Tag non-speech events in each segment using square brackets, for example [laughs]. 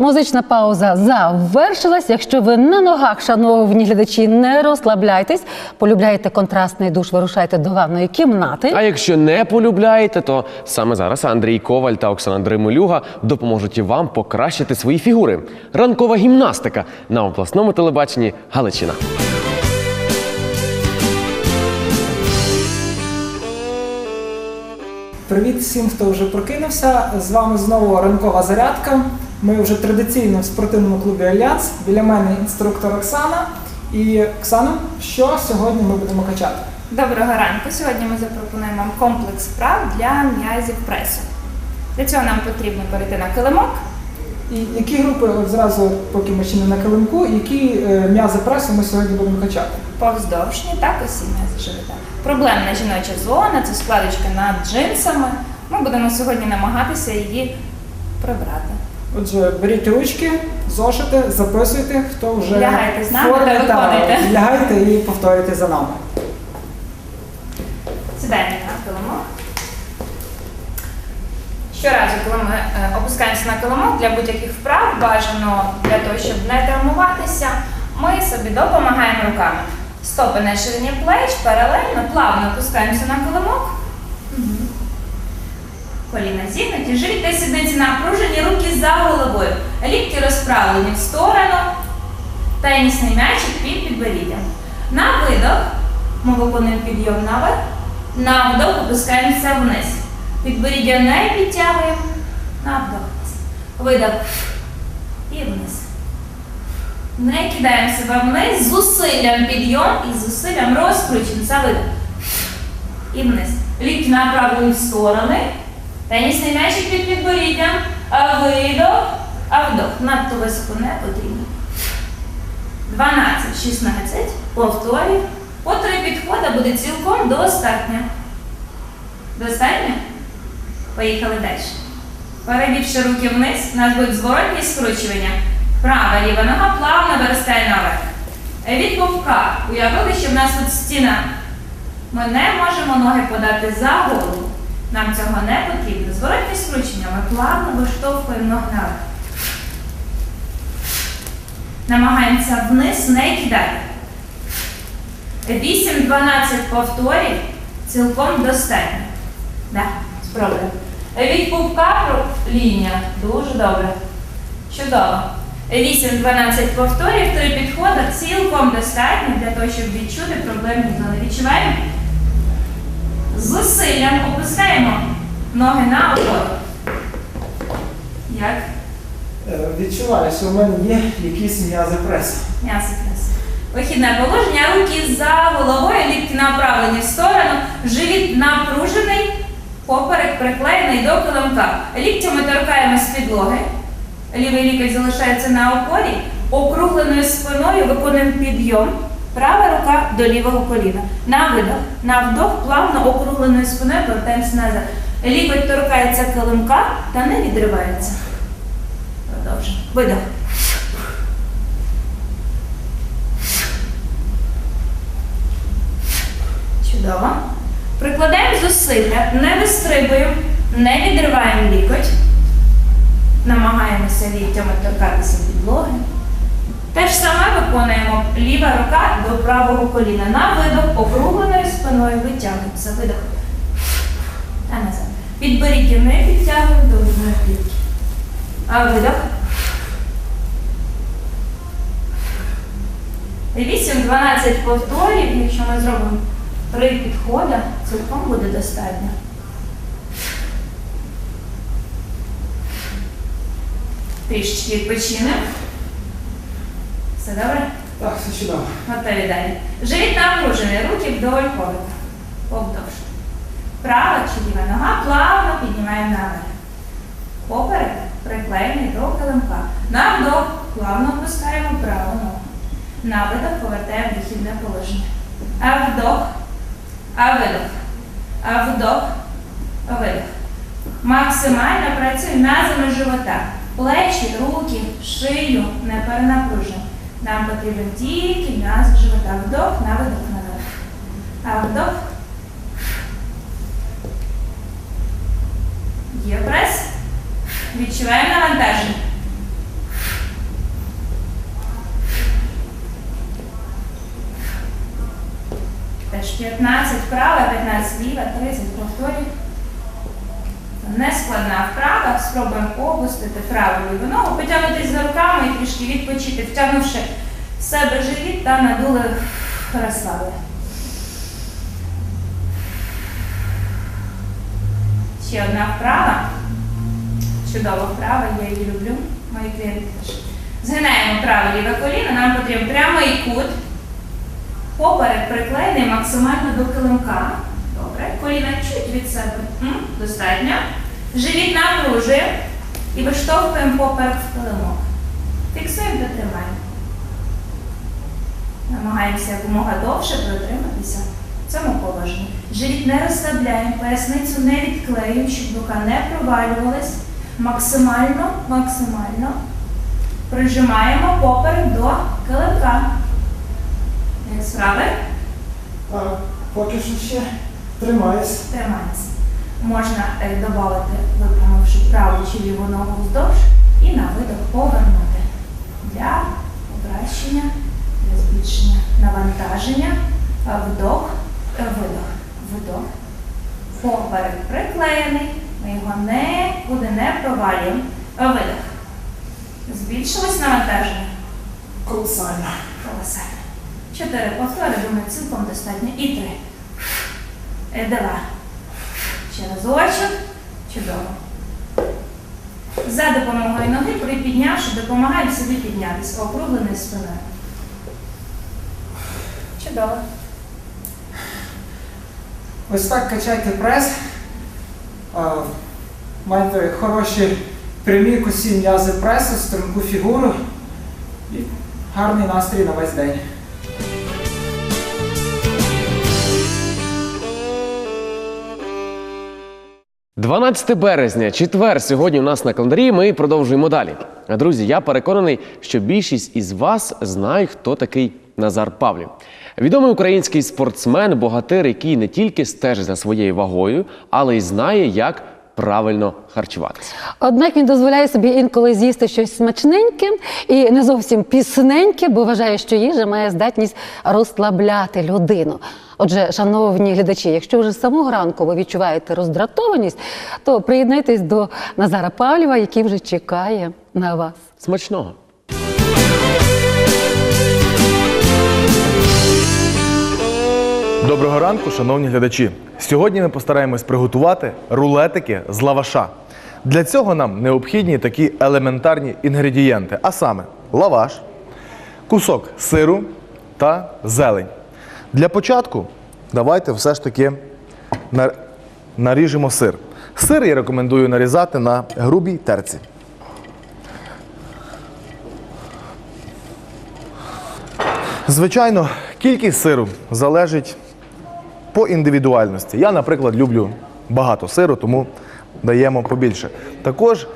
Музична пауза завершилась. Якщо ви на ногах, шановні глядачі, не розслабляйтесь, полюбляєте контрастний душ, вирушайте до ванної кімнати. А якщо не полюбляєте, то саме зараз Андрій Коваль та Оксана Дримелюга допоможуть і вам покращити свої фігури. Ранкова гімнастика на обласному телебаченні Галичина. Привіт всім, хто вже прокинувся. З вами знову ранкова зарядка. Ми вже традиційно в спортивному клубі Альянс. Біля мене інструктор Оксана. І Оксана, що сьогодні ми будемо качати? Доброго ранку. Сьогодні ми запропонуємо вам комплекс вправ для м'язів пресу. Для цього нам потрібно перейти на килимок. І які групи, от зразу, поки ми ще не на килимку, які е, м'язи пресу ми сьогодні будемо качати? Повздовжні та косі м'язи живота. Проблемна жіноча зона це складочка над джинсами. Ми будемо сьогодні намагатися її прибрати. Отже, беріть ручки, зошити, записуйте, хто вже Лягайте з нами формі, та виконуйте. лягайте і повторюйте за нами. Сідаємо на килимок. Щоразу, коли ми е, опускаємося на килимок для будь-яких вправ, бажано для того, щоб не травмуватися, ми собі допомагаємо руками. Стопи на ширині плеч, паралельно, плавно опускаємося на килимок. Коліна зігнуті, живіт та сідниці напружені, руки за головою. Лікті розправлені в сторону. Тенісний м'ячик під підборіддям. На видох ми виконуємо підйом наверх. На вдох опускаємося вниз. Підборіддя не підтягуємо. На вдох. Видох. І вниз. Не кидаємо себе вниз. Зусиллям підйом і зусиллям розкручуємо. Це видох. І вниз. Лікті направлені в сторони. Тенісний м'ячик під підборіддям. Видох. А вдох. Надто високо не потрібно. 12, 16. Повторюй. По три підходи буде цілком достатньо. Достатньо? Поїхали далі. Перевівши руки вниз, у нас будуть зворотні скручування. Права ліва нога плавно виростає наверх. Від повка уявили, що в нас тут стіна. Ми не можемо ноги подати за голову. Нам цього не потрібно. Зворотні скручення ми плавно виштовхуємо наверх. Намагаємося вниз не кидати. 8-12 повторів цілком достатньо. Да, спробуємо. Від пупка лінія. Дуже добре. Чудово. 8-12 повторів, три підходи цілком достатньо для того, щоб відчути проблемні зони. Відчуваємо? Зусиллям опускаємо ноги на опору. Як? Е, Відчуваю, що в мене є якісь м'язи пресу. М'ясо прес. Вихідне положення, руки за головою, лікті направлені в сторону, живіт напружений, поперек приклеєний до килимка. Ліктями торкаємо з підлоги. Лівий лікоть залишається на опорі. Округленою спиною виконуємо підйом. Права рука до лівого коліна. На видох. На вдох плавно округленою спиною повертаємося назад. Лікоть торкається килимка та не відривається. Продовжуємо. Видох. Чудово. Прикладаємо зусилля, не вистрибуємо, не відриваємо лікоть. Намагаємося ліктями торкатися підлоги. Те ж саме виконуємо ліва рука до правого коліна. На видох округленою спиною витягуємося. Видох. Та назад. Підборіддя не підтягуємо до грудної клітки. А видох. 8-12 повторів, якщо ми зробимо три підходи, цілком буде достатньо. Трішечки відпочинемо. Все добре? Так, все чудово. Готові далі. Живіт напружений, руки вдоль ковика. Повдовж. Права чи ліва нога плавно піднімаємо наверх. Поперек приклеєний до килимка. На вдох плавно опускаємо праву ногу. На видох повертаємо вихідне положення. А вдох, а видох. А вдох, а видох. Максимально працюємо м'язами живота. Плечі, руки, шию не перенапружуємо. Нам потрібен тільки м'яз живота. Вдох, на видох, наверх. А вдох. Є прес. Відчуваємо навантаження. Теж 15 вправо, 15 ліва, 30 повторів. Не складна вправа. Спробуємо опустити ліву ногу, потягнутися за руками і трішки відпочити, втягнувши в себе живіт та надули розслабили. Ще одна вправа. Чудова вправа, я її люблю. Мої клієнти теж. Згинаємо праве ліве коліно, нам потрібен прямий кут. Поперек приклеєний максимально до килимка. Добре. Коліна чуть від себе. Достатньо. Живіт напружуємо і виштовхуємо поперек в килимок. Фіксуємо та тримаємо. Намагаємося якомога довше протриматися в цьому положенні. Живіт не розслабляємо, поясницю не відклеюємо, щоб рука не провалювалась. Максимально, максимально прижимаємо поперек до килимка. Як справи? Поки що ще тримаюсь. Тримається. Можна е, додати, випрямивши праву чи ліву ногу вздовж і на видох повернути для покращення, для збільшення навантаження. Вдох, е, видох, вдох. Поперек приклеєний. Ми його нікуди не провалюємо. Видох. Збільшилось навантаження. Колосально. Колосально. Чотири повтори, думаю, цілком достатньо. І три. Е, Два. Ще разочок. Чудово. За допомогою ноги, припіднявши, допомагаємо собі піднятися округленою спиною. Чудово. Ось так качайте прес. Майте хороші прямі косі м'язи пресу, струнку фігуру і гарний настрій на весь день. – 12 березня, четвер. Сьогодні у нас на календарі. Ми продовжуємо далі. Друзі, я переконаний, що більшість із вас знають, хто такий Назар Павлів. Відомий український спортсмен, богатир, який не тільки стежить за своєю вагою, але й знає, як правильно харчуватися. Однак він дозволяє собі інколи з'їсти щось смачненьке і не зовсім пісненьке, бо вважає, що їжа має здатність розслабляти людину. Отже, шановні глядачі, якщо вже з самого ранку ви відчуваєте роздратованість, то приєднайтесь до Назара Павлєва, який вже чекає на вас. Смачного! Доброго ранку, шановні глядачі. Сьогодні ми постараємось приготувати рулетики з лаваша. Для цього нам необхідні такі елементарні інгредієнти, а саме лаваш, кусок сиру та зелень. Для початку давайте все ж таки наріжемо сир. Сир я рекомендую нарізати на грубій терці. Звичайно, кількість сиру залежить по індивідуальності. Я, наприклад, люблю багато сиру, тому даємо побільше. Також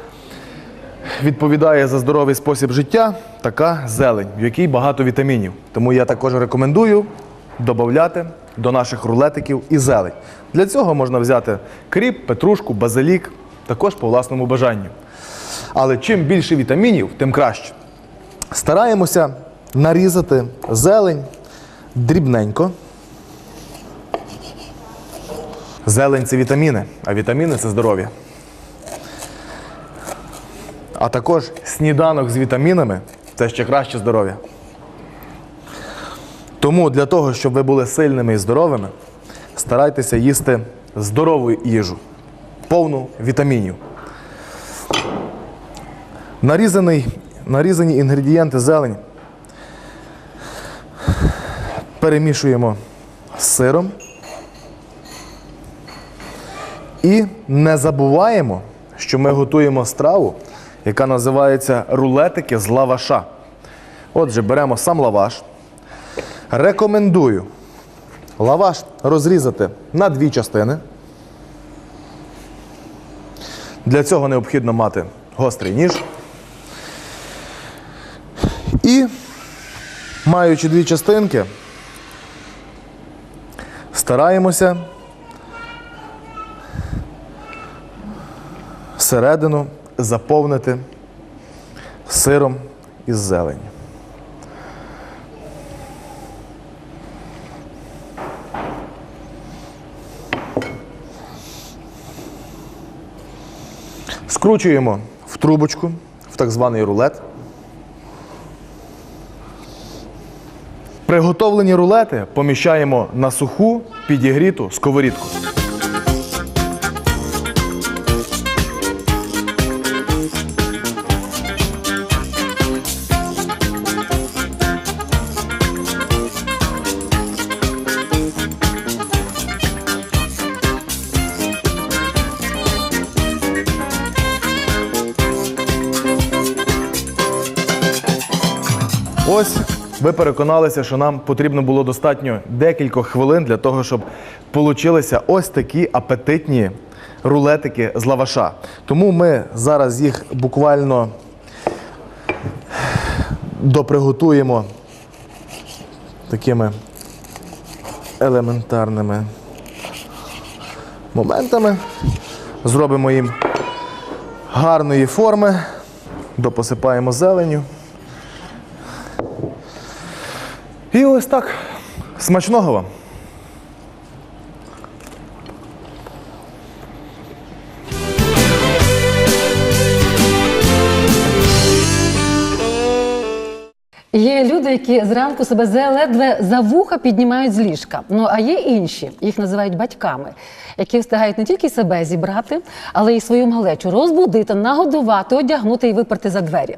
відповідає за здоровий спосіб життя така зелень, в якій багато вітамінів. Тому я також рекомендую додати до наших рулетиків і зелень. Для цього можна взяти кріп, петрушку, базилік, також по власному бажанню. Але чим більше вітамінів, тим краще. Стараємося нарізати зелень дрібненько. Зелень це вітаміни, а вітаміни це здоров'я. А також сніданок з вітамінами це ще краще здоров'я. Тому для того, щоб ви були сильними і здоровими, старайтеся їсти здорову їжу, повну вітамінів. Нарізаний, нарізані інгредієнти зелень перемішуємо з сиром. І не забуваємо, що ми готуємо страву, яка називається рулетики з лаваша. Отже, беремо сам лаваш. Рекомендую лаваш розрізати на дві частини. Для цього необхідно мати гострий ніж. І, маючи дві частинки, стараємося Всередину заповнити сиром із зелені. Скручуємо в трубочку, в так званий рулет. Приготовлені рулети поміщаємо на суху підігріту сковорідку. Ось ви переконалися, що нам потрібно було достатньо декількох хвилин для того, щоб получилися ось такі апетитні рулетики з лаваша. Тому ми зараз їх буквально доприготуємо такими елементарними моментами. Зробимо їм гарної форми, допосипаємо зеленю. І ось так. Смачного вам. Є люди, які зранку себе ледве за вуха піднімають з ліжка. Ну а є інші, їх називають батьками, які встигають не тільки себе зібрати, але й свою малечу розбудити, нагодувати, одягнути і виперти за двері.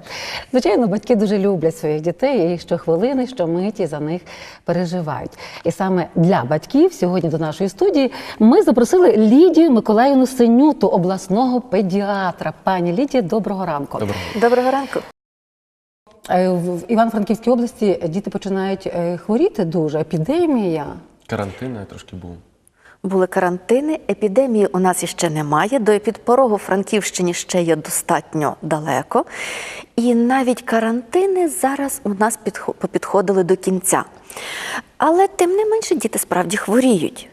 Звичайно, батьки дуже люблять своїх дітей і щохвилини, щомиті за них переживають. І саме для батьків сьогодні до нашої студії ми запросили Лідію Миколаївну Синюту, обласного педіатра. Пані Лідія, доброго ранку. Доброго. Доброго ранку. Е, В Івано-Франківській області діти починають е, хворіти дуже. Епідемія. Карантин трошки був. Були карантини, епідемії у нас іще немає. До епідпорогу Франківщині ще є достатньо далеко. І навіть карантини зараз у нас підхо- попідходили до кінця. Але тим не менше діти справді хворіють.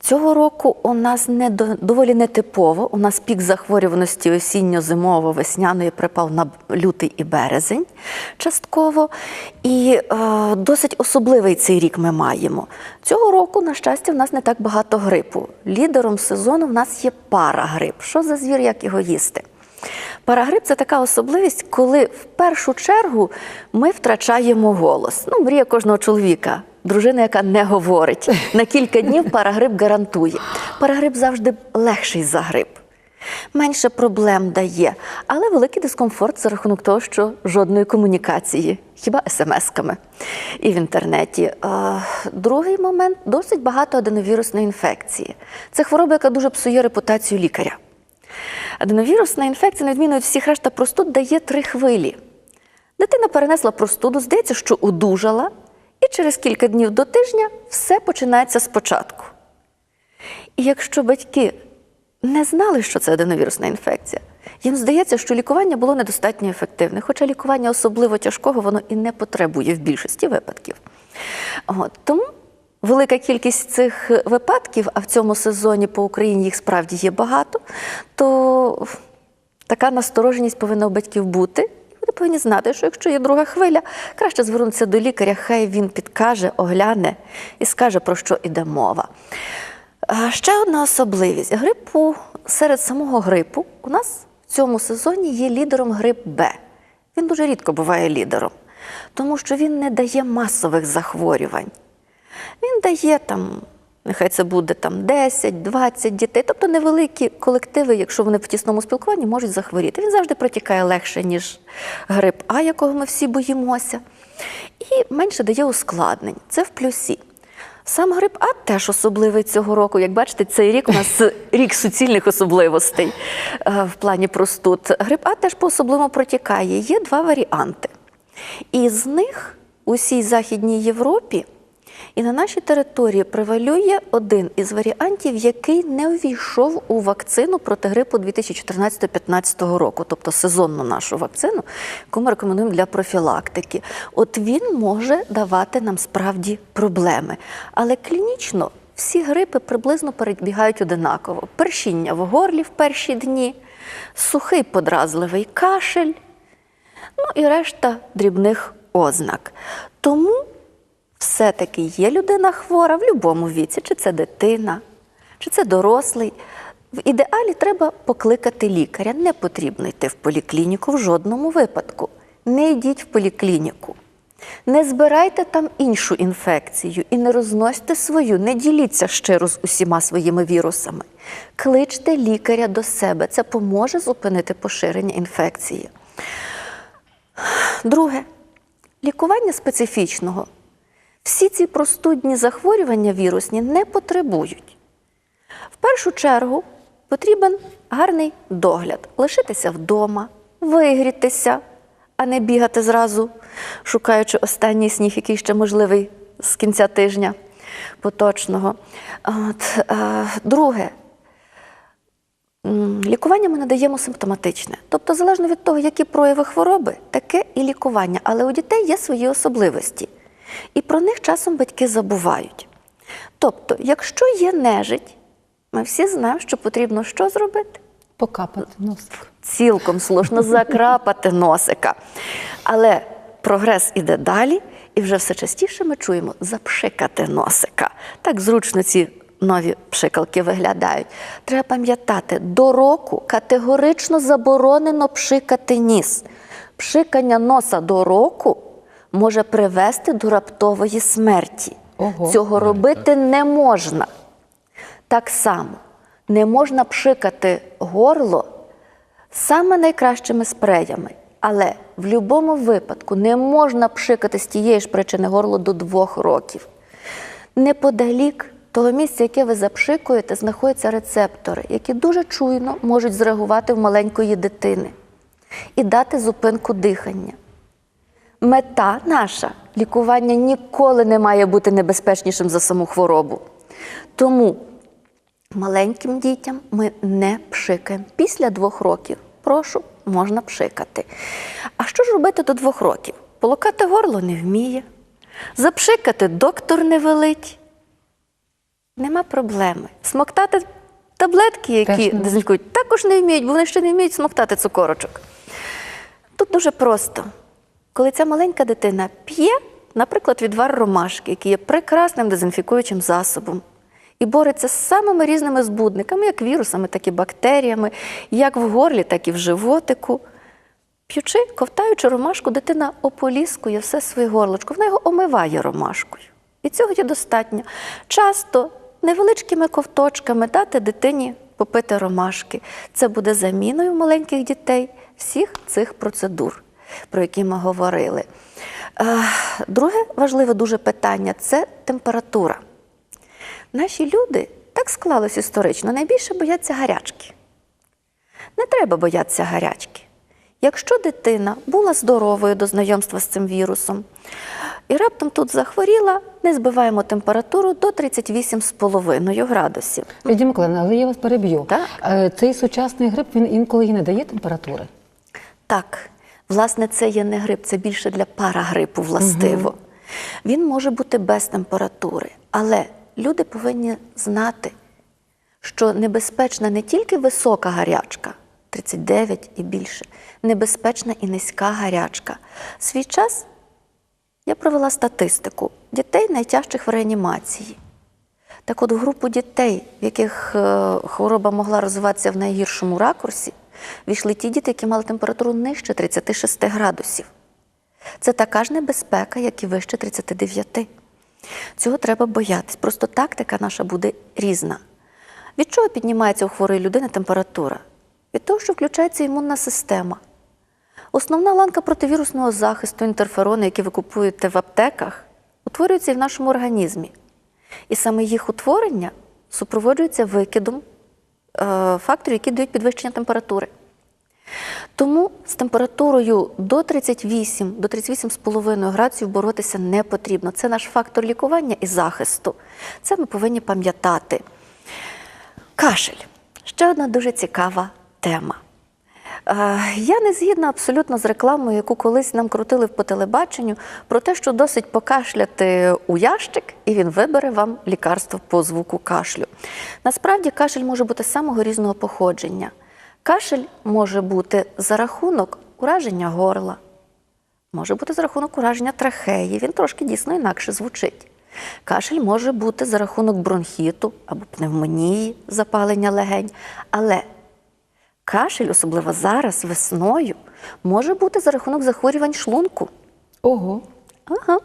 Цього року у нас не до- доволі нетипово. У нас пік захворюваності осінньо-зимово-весняної припав на лютий і березень частково. І е, досить особливий цей рік ми маємо. Цього року, на щастя, в нас не так багато грипу. Лідером сезону в нас є парагрип. Що за звір, як його їсти? Парагрип це така особливість, коли в першу чергу ми втрачаємо голос. Ну, мрія кожного чоловіка. Дружина, яка не говорить, на кілька днів парагрип гарантує. Парагрип завжди легший за грип. Менше проблем дає, але великий дискомфорт за рахунок того, що жодної комунікації, хіба смс-ками і в інтернеті. Е, Другий момент досить багато аденовірусної інфекції. Це хвороба, яка дуже псує репутацію лікаря. Аденовірусна інфекція, на відміну від всіх решта простуд, дає три хвилі. Дитина перенесла простуду, здається, що одужала, і через кілька днів до тижня все починається спочатку. І якщо батьки не знали, що це аденовірусна інфекція, їм здається, що лікування було недостатньо ефективне, хоча лікування особливо тяжкого воно і не потребує в більшості випадків. От, тому велика кількість цих випадків, а в цьому сезоні по Україні їх справді є багато, то така настороженість повинна у батьків бути. Вони повинні знати, що якщо є друга хвиля, краще звернутися до лікаря, хай він підкаже, огляне і скаже, про що йде мова. Ще одна особливість грипу серед самого грипу у нас в цьому сезоні є лідером грип Б. Він дуже рідко буває лідером, тому що він не дає масових захворювань. Він дає там, нехай це буде там 10-20 дітей, тобто невеликі колективи, якщо вони в тісному спілкуванні, можуть захворіти. Він завжди протікає легше, ніж грип А, якого ми всі боїмося, і менше дає ускладнень. Це в плюсі. Сам грип А теж особливий цього року. Як бачите, цей рік у нас [laughs] рік суцільних особливостей е, в плані простуд. Грип А теж по-особливому протікає. Є два варіанти. І з них у всій Західній Європі і на нашій території превалює один із варіантів, який не увійшов у вакцину проти грипу 2014-2015 року, тобто сезонну нашу вакцину, яку ми рекомендуємо для профілактики. От він може давати нам справді проблеми. Але клінічно всі грипи приблизно перебігають одинаково: першіння в горлі в перші дні, сухий подразливий кашель, ну і решта дрібних ознак. Тому все-таки є людина хвора в будь-якому віці, чи це дитина, чи це дорослий, в ідеалі треба покликати лікаря. Не потрібно йти в поліклініку в жодному випадку. Не йдіть в поліклініку. Не збирайте там іншу інфекцію і не розносьте свою, не діліться щиро з усіма своїми вірусами. Кличте лікаря до себе. Це поможе зупинити поширення інфекції. Друге, лікування специфічного. Всі ці простудні захворювання вірусні не потребують. В першу чергу потрібен гарний догляд, лишитися вдома, вигрітися, а не бігати зразу, шукаючи останній сніг, який ще можливий з кінця тижня поточного. От, е, друге, Лікування ми надаємо симптоматичне. Тобто, залежно від того, які прояви хвороби, таке і лікування. Але у дітей є свої особливості. І про них часом батьки забувають. Тобто, якщо є нежить, ми всі знаємо, що потрібно що зробити? Покапати носик. Цілком слушно закрапати носика. Але прогрес іде далі, і вже все частіше ми чуємо запшикати носика. Так зручно ці нові пшикалки виглядають. Треба пам'ятати, до року категорично заборонено пшикати ніс. Пшикання носа до року може привести до раптової смерті. Ого. Цього робити не можна. Так само не можна пшикати горло саме найкращими спреями. Але в будь-якому випадку не можна пшикати з тієї ж причини горло до двох років. Неподалік того місця, яке ви запшикуєте, знаходяться рецептори, які дуже чуйно можуть зреагувати в маленької дитини і дати зупинку дихання. Мета наша лікування ніколи не має бути небезпечнішим за саму хворобу. Тому маленьким дітям ми не пшикаємо. Після двох років, прошу, можна пшикати. А що ж робити до двох років? Полокати горло не вміє, запшикати доктор не велить. Нема проблеми. Смоктати таблетки, які дезінфікують, також не вміють, бо вони ще не вміють смоктати цукорочок. Тут дуже просто. Коли ця маленька дитина п'є, наприклад, відвар ромашки, який є прекрасним дезінфікуючим засобом, і бореться з самими різними збудниками, як вірусами, так і бактеріями, як в горлі, так і в животику. П'ючи, ковтаючи ромашку, дитина ополіскує все своє горлочко, вона його омиває ромашкою. І цього є достатньо. Часто невеличкими ковточками дати дитині попити ромашки. Це буде заміною маленьких дітей всіх цих процедур, про які ми говорили. Е, Друге важливе дуже питання це температура. Наші люди так склалось історично, найбільше бояться гарячки. Не треба боятися гарячки. Якщо дитина була здоровою до знайомства з цим вірусом і раптом тут захворіла, не збиваємо температуру до 38,5 градусів. Лідія Миколаївна, але я вас переб'ю. Е, Цей сучасний грип він інколи і не дає температури. Так, власне, це є не грип, це більше для парагрипу властиво. Він може бути без температури, але люди повинні знати, що небезпечна не тільки висока гарячка, 39 і більше, небезпечна і низька гарячка. Свій час я провела статистику дітей найтяжчих в реанімації. Так от, групу дітей, в яких е, хвороба могла розвиватися в найгіршому ракурсі, війшли ті діти, які мали температуру нижче 36 градусів. Це така ж небезпека, як і вище 39. Цього треба боятись. Просто тактика наша буде різна. Від чого піднімається у хворої людини температура? Від того, що включається імунна система. Основна ланка противірусного захисту, інтерферони, які ви купуєте в аптеках, утворюються і в нашому організмі. І саме їх утворення супроводжується викидом факторів, які дають підвищення температури. Тому з температурою до 38, до 38,5 градусів боротися не потрібно. Це наш фактор лікування і захисту. Це ми повинні пам'ятати. Кашель ще одна дуже цікава тема. Е, Я не згідна абсолютно з рекламою, яку колись нам крутили по телебаченню, про те, що досить покашляти у ящик, і він вибере вам лікарство по звуку кашлю. Насправді кашель може бути самого різного походження. Кашель може бути за рахунок ураження горла, може бути за рахунок ураження трахеї. Він трошки дійсно інакше звучить. Кашель може бути за рахунок бронхіту або пневмонії, запалення легень. Але кашель, особливо зараз, весною, може бути за рахунок захворювань шлунку. Ого. Ага.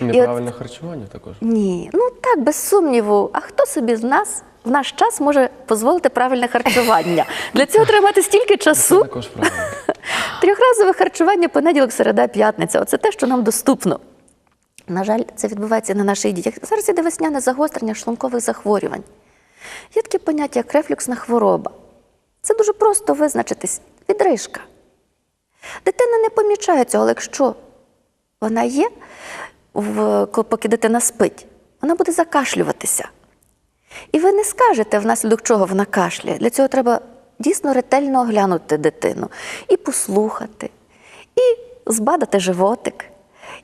Неправильне харчування також. Ні, ну так, без сумніву. А хто собі з нас в наш час може дозволити правильне харчування? Для цього треба мати стільки часу. Це також правильно. [laughs] Трьохразове харчування понеділок, середа, п'ятниця. Оце те, що нам доступно. На жаль, це відбувається на наших дітях. Зараз іде весняне загострення шлункових захворювань. Є таке поняття, як рефлюксна хвороба. Це дуже просто визначитись. Відрижка. Дитина не помічає цього, але якщо вона є, поки дитина спить, вона буде закашлюватися. І ви не скажете, внаслідок чого вона кашляє. Для цього треба дійсно ретельно оглянути дитину і послухати, і збадати животик,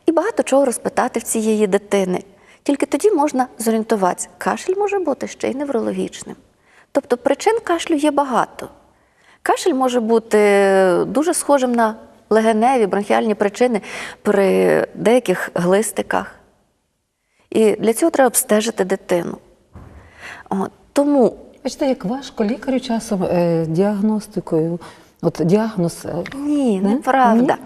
і багато чого розпитати в цієї дитини. Тільки тоді можна зорієнтуватися. Кашель може бути ще й неврологічним. Тобто причин кашлю є багато. Кашель може бути дуже схожим на легеневі бронхіальні причини при деяких глистиках. І для цього треба обстежити дитину. От, тому Бачите, як важко лікарю часом е, діагностикою. От діагноз. е, ні, Не? неправда.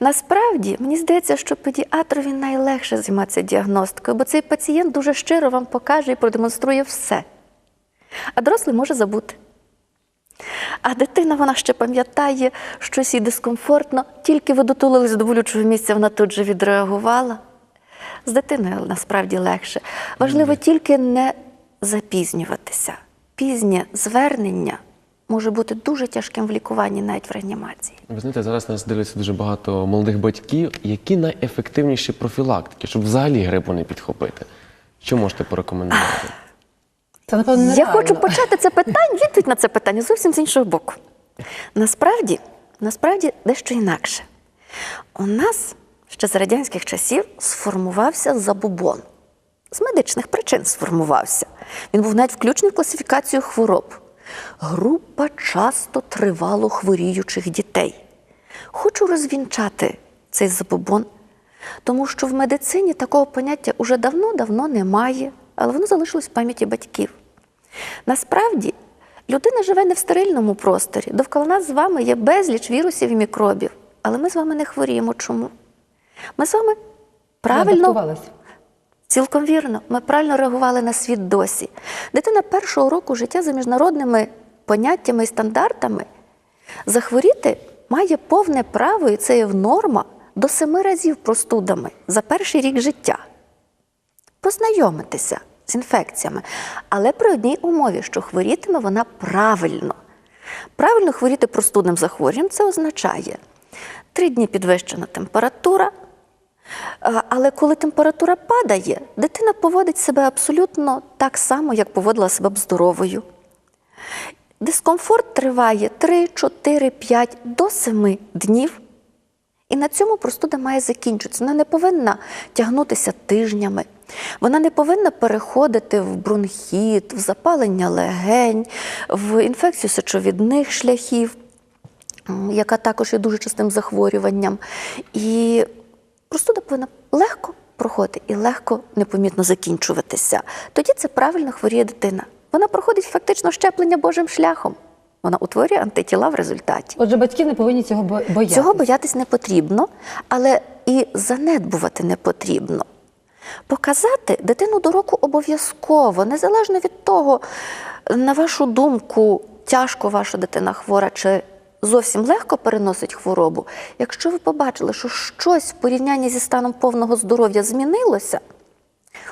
Насправді, мені здається, що педіатрові найлегше займатися діагностикою, бо цей пацієнт дуже щиро вам покаже і продемонструє все. А дорослий може забути. А дитина вона ще пам'ятає, щось їй дискомфортно, тільки ви дотулились до болючого місця, вона тут же відреагувала. З дитиною насправді легше. Важливо тільки не запізнюватися. Пізнє звернення може бути дуже тяжким в лікуванні, навіть в реанімації. Ви знаєте, зараз нас дивляться дуже багато молодих батьків. Які найефективніші профілактики, щоб взагалі грипу не підхопити? Що можете порекомендувати? Це, напевно, Я нереально. хочу почати це питання, відповідь на це питання зовсім з іншого боку. Насправді, насправді дещо інакше. У нас ще за радянських часів сформувався забубон. З медичних причин сформувався. Він був навіть включений в класифікацію хвороб. Група часто тривало хворіючих дітей. Хочу розвінчати цей забобон, тому що в медицині такого поняття уже давно-давно немає, але воно залишилось в пам'яті батьків. Насправді, людина живе не в стерильному просторі. Довкола нас з вами є безліч вірусів і мікробів, але ми з вами не хворіємо. Чому? Ми з вами правильно Цілком вірно. Ми правильно реагували на світ досі. Дитина першого року життя за міжнародними поняттями і стандартами захворіти має повне право, і це є норма, до семи разів простудами за перший рік життя. Познайомитися з інфекціями, але при одній умові, що хворітиме вона правильно. Правильно хворіти простудним захворюванням це означає три дні підвищена температура, Але коли температура падає, дитина поводить себе абсолютно так само, як поводила себе б здоровою. Дискомфорт триває 3, 4, 5 до 7 днів. І на цьому простуда має закінчитися. Вона не повинна тягнутися тижнями. Вона не повинна переходити в бронхіт, в запалення легень, в інфекцію сечовідних шляхів, яка також є дуже частим захворюванням. І простуда повинна легко проходити і легко непомітно закінчуватися. Тоді це правильно хворіє дитина. Вона проходить фактично щеплення Божим шляхом. Вона утворює антитіла в результаті. Отже, батьки не повинні цього бо- боятися. Цього боятись не потрібно, але і занедбувати не потрібно. Показати дитину до року обов'язково, незалежно від того, на вашу думку, тяжко ваша дитина хвора чи зовсім легко переносить хворобу. Якщо ви побачили, що щось в порівнянні зі станом повного здоров'я змінилося,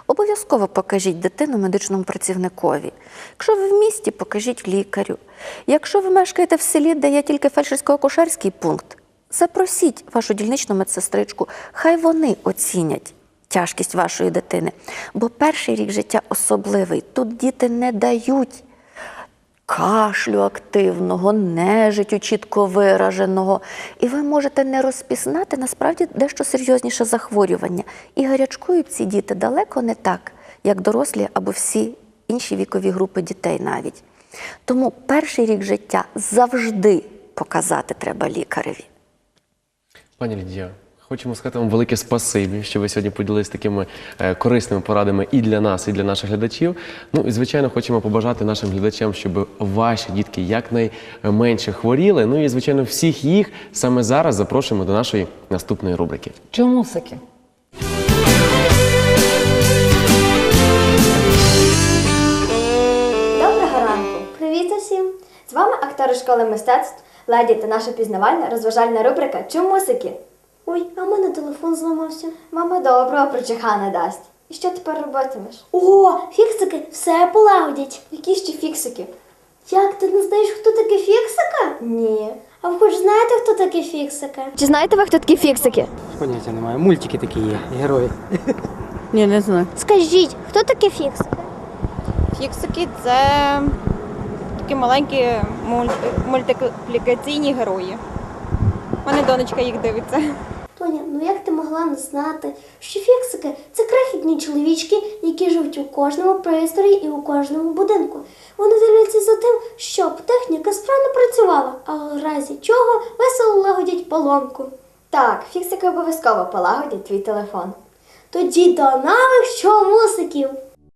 Обов'язково покажіть дитину медичному працівникові. Якщо ви в місті, покажіть лікарю. Якщо ви мешкаєте в селі, де є тільки фельдшерсько-акушерський пункт, запросіть вашу дільничну медсестричку, хай вони оцінять тяжкість вашої дитини. Бо перший рік життя особливий. Тут діти не дають кашлю активного, нежиттю чітко вираженого. І ви можете не розпізнати насправді дещо серйозніше захворювання. І гарячкують ці діти далеко не так, як дорослі або всі інші вікові групи дітей навіть. Тому перший рік життя завжди показати треба лікареві. Пані Лідія, Хочемо сказати вам велике спасибі, що ви сьогодні поділилися такими е, корисними порадами і для нас, і для наших глядачів. Ну і звичайно, хочемо побажати нашим глядачам, щоб ваші дітки якнайменше хворіли. Ну і звичайно, всіх їх саме зараз запрошуємо до нашої наступної рубрики. Чомусики. Доброго ранку! Привіт усім! З вами актори школи мистецтв Леді та наша пізнавальна розважальна рубрика Чомусики. Ой, а в мене телефон зламався. Мама доброго прочиха не дасть. І що тепер робитимеш? О, фіксики все полагодять. Які ще фіксики? Як ти не знаєш, хто такі фіксики? Ні. А ви хоч знаєте, хто такі фіксики? Чи знаєте ви, хто такі фіксики? Поняття немає. Мультики такі є, герої. Ні, не знаю. Скажіть, хто такі фіксики? Фіксики це такі маленькі мульт... мультиплікаційні герої. У мене донечка їх дивиться. Тоня, ну як ти могла не знати, що фіксики це крихітні чоловічки, які живуть у кожному пристрої і у кожному будинку. Вони дивляться за тим, щоб техніка справно працювала, а в разі чого весело лагодять поломку. Так, фіксики обов'язково полагодять твій телефон. Тоді до нових чомусиків!